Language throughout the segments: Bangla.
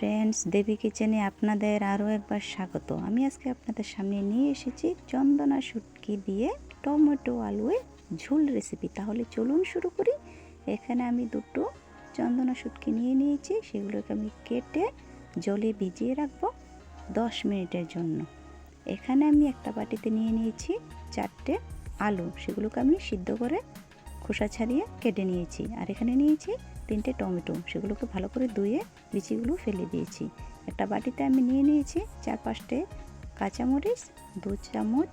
ফ্রেন্ডস দেবী কিচেনে আপনাদের আরও একবার স্বাগত। আমি আজকে আপনাদের সামনে নিয়ে এসেছি চন্দনা শুটকি দিয়ে টমেটো আলুয়ে ঝোল রেসিপি তাহলে চলুন শুরু করি। এখানে আমি দুটো চন্দনা শুটকি নিয়ে নিয়েছি, সেগুলোকে আমি কেটে জলে ভিজিয়ে রাখব দশ মিনিটের জন্য। এখানে আমি একটা বাটিতে নিয়ে নিয়েছি চারটে আলু, সেগুলোকে আমি সিদ্ধ করে খোসা ছাড়িয়ে কেটে নিয়েছি। আর এখানে নিয়েছি তিনটে টমেটো, সেগুলোকে ভালো করে ধুয়ে বিচিগুলো ফেলে দিয়েছি। একটা বাটিতে আমি নিয়ে নিয়েছি চার পাঁচটে কাঁচামরিচ, দু চামচ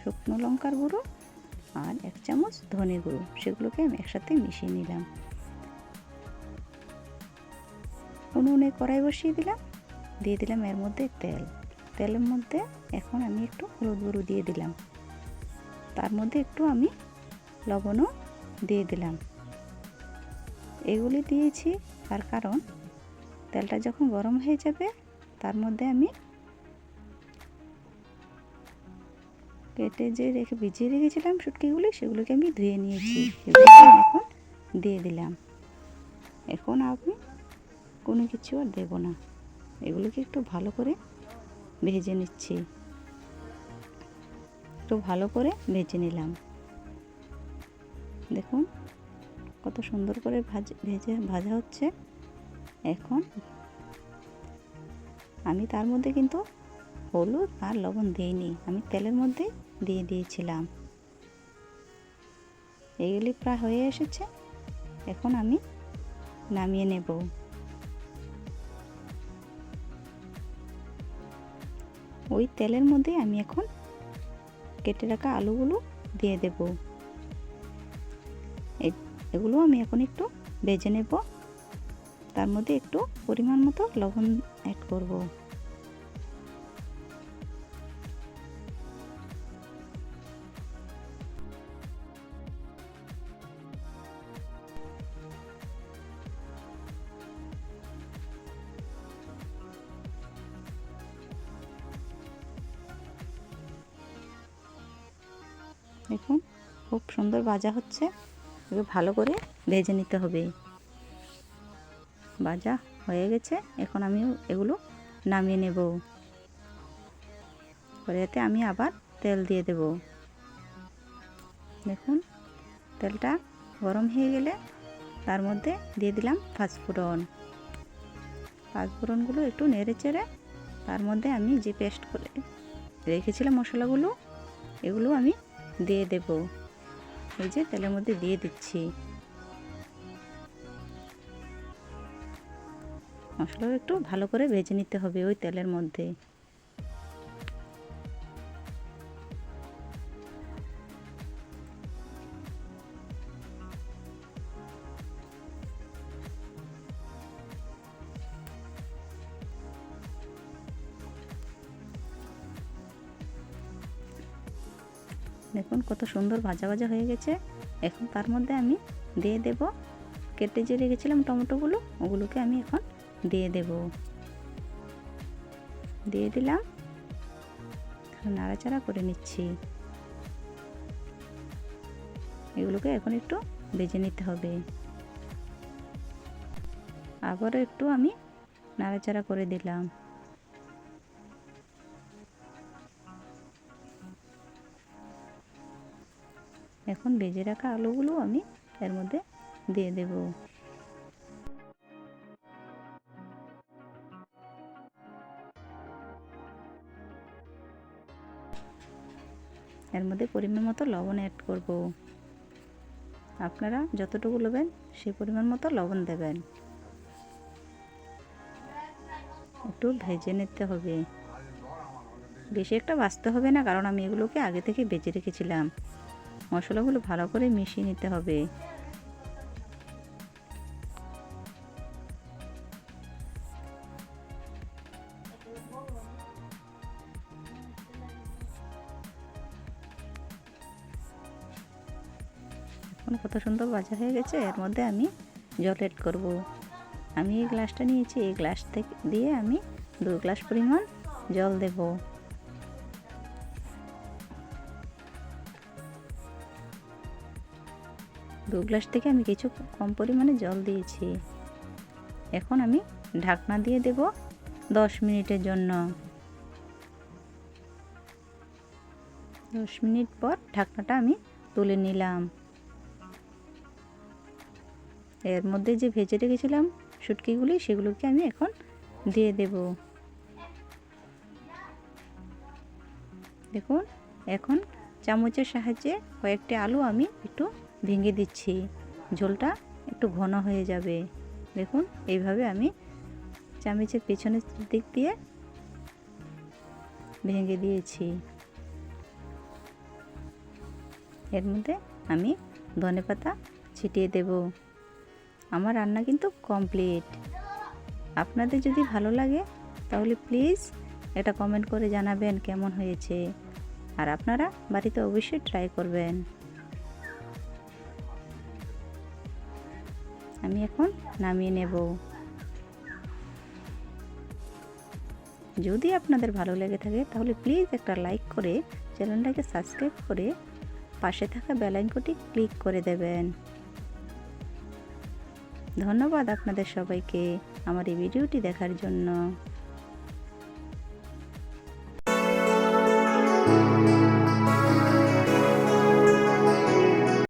শুকনো লঙ্কার গুঁড়ো আর এক চামচ ধনে গুঁড়ো, সেগুলোকে আমি একসাথে মিশিয়ে নিলাম। উনুনে কড়াই বসিয়ে দিলাম, দিয়ে দিলাম এর মধ্যে তেল। তেলের মধ্যে এখন আমি একটু হলুদ গুঁড়ো দিয়ে দিলাম। তার মধ্যে একটু আমি লবণও দিয়ে দিলাম। এগুলি দিয়েছি তার কারণ তেলটা যখন গরম হয়ে যাবে, তার মধ্যে আমি কেটে যে রেখে ভিজিয়ে রেখেছিলাম শুটকিগুলি সেগুলোকে আমি ধুয়ে নিয়েছি। এখন দিয়ে দিলাম। এখন আমি কোনো কিছু আর দেবো না। এগুলোকে একটু ভালো করে ভেজে নিচ্ছি। একটু ভালো করে ভেজে নিলাম। দেখুন কত সুন্দর করে ভাজ, ভেজে ভাজা হচ্ছে। এখন আমি তার মধ্যে কিন্তু হলুদ আর লবণ দিইনি, আমি তেলের মধ্যে দিয়ে দিয়েছিলাম। এইগুলি প্রায় হয়ে এসেছে, এখন আমি নামিয়ে নেব। ওই তেলের মধ্যে আমি এখন কেটে রাখা আলুগুলো দিয়ে দেব। এগুলো আমি এখন একটু ভেজে নেব। তার মধ্যে একটু পরিমাণ মতো লবণ অ্যাড করব। দেখুন, খুব সুন্দর ভাজা হচ্ছে। ভালো করে ভেজে নিতে হবে। ভাজা হয়ে গেছে, এখন আমি এগুলো নামিয়ে নেব। এতে আমি আবার তেল দিয়ে দেব। দেখুন, তেলটা গরম হয়ে গেলে তার মধ্যে দিয়ে দিলাম পাঁচফোড়ন। পাঁচফোড়নগুলো একটু নেড়ে চেড়ে তার মধ্যে আমি যে পেস্ট করে রেখেছিলাম মশলাগুলো, এগুলো আমি দিয়ে দেব। এই যে তেলের মধ্যে দিয়ে দিচ্ছি। মশলা একটু ভালো করে ভেজে নিতে হবে ওই তেলের মধ্যে। দেখুন কত সুন্দর ভাজা ভাজা হয়ে গেছে। এখন তার মধ্যে আমি দিয়ে দেব। কেটে যে রেখেছিলাম টমেটোগুলো, ওগুলোকে আমি এখন দিয়ে দেব। দিয়ে দিলাম। নাড়াচাড়া করে নিচ্ছি। এগুলোকে এখন একটু ভেজে নিতে হবে। আবারও একটু আমি নাড়াচাড়া করে দিলাম। এখন ভেজে রাখা আলুগুলো আমি এর মধ্যে দিয়ে দেব। এর মধ্যে পরিমাণ মতো লবণ অ্যাড করব। আপনারা যতটুকু নেবেন সেই পরিমাণ মতো লবণ দেবেন। একটু ভেজে নিতে হবে। বেশি একটা বাঁচতে হবে না, কারণ আমি এগুলোকে আগে থেকে বেজে রেখেছিলাম। মশলাগুলো ভালো করে মিশিয়ে নিতে হবে। এখন কত সুন্দর ভাজা হয়ে গেছে, এর মধ্যে আমি জল এড করব। আমি এই গ্লাসটা নিয়েছি, এই গ্লাস থেকে দিয়ে আমি দু গ্লাস পরিমাণ জল দেবো। দু গ্লাস থেকে আমি কিছু কম পরিমাণে জল দিয়েছি। এখন আমি ঢাকনা দিয়ে দেব দশ মিনিটের জন্য। দশ মিনিট পর ঢাকনাটা আমি তুলে নিলাম। এর মধ্যে যে ভেজে রেখেছিলাম শুটকিগুলি, সেগুলোকে আমি এখন দিয়ে দেব। দেখুন, এখন চামচের সাহায্যে কয়েকটি আলু আমি একটু ভেঙে দিচ্ছি। ঝোলটা একটু ঘন হয়ে যাবে। দেখুন, এইভাবে আমি চামচের পেছনের দিক দিয়ে ভেঙে দিয়েছি। এর মধ্যে আমি ধনেপাতা ছিটিয়ে দেব। আমার রান্না কিন্তু কমপ্লিট। আপনাদের যদি ভালো লাগে, তাহলে প্লিজ এটা কমেন্ট করে জানাবেন কেমন হয়েছে। আর আপনারা বাড়িতে অবশ্যই ট্রাই করবেন। আমি এখন নামিয়ে নেব। যদি আপনাদের ভালো লেগে থাকে, তাহলে প্লিজ একটা লাইক করে চ্যানেলটাকে সাবস্ক্রাইব করে পাশে থাকা বেলাইনকটি ক্লিক করে দেবেন। ধন্যবাদ আপনাদের সবাইকে আমার এই ভিডিওটি দেখার জন্য।